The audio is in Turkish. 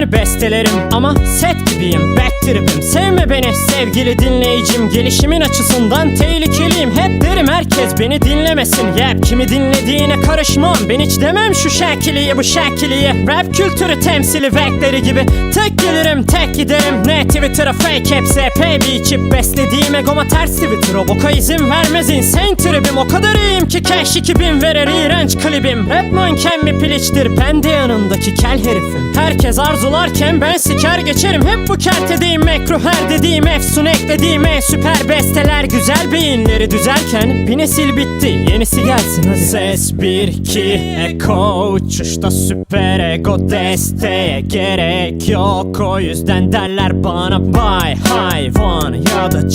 yine bestelerim Ama set gibiyim back trip'im. Sevme beni sevgili dinleyicim Gelişimin açısından tehlikeliyim. Hep derim herkes beni dinlemesin. Yep kimi dinlediğine karışmam. Ben hiç demem şu şekiliye bu şekiliye. Rap kültürü temsili vekleri gibi. Tek gelirim tek giderim. Ne Twitter'a fake hepsi epey bir içip Beslediğim egoma ters Twitter. O boka izin vermez insane tribim O kadar iyiyim ki cash 2000 verir iğrenç klibim. Rap manken mi piliçtir ben de yanındaki kel herifim. Herkes arzularken ben siker geçerim. Hep bu kertedeyim mekruh her dediğim efsun eklediğim en süper besteler. Güzel beyinleri düzerken bir nesil bitti yenisi gelsin. Hadi. Ses 1 2 Eko. Uçuşta süper ego desteğe gerek yok. O yüzden derler bana bay hayvan ya da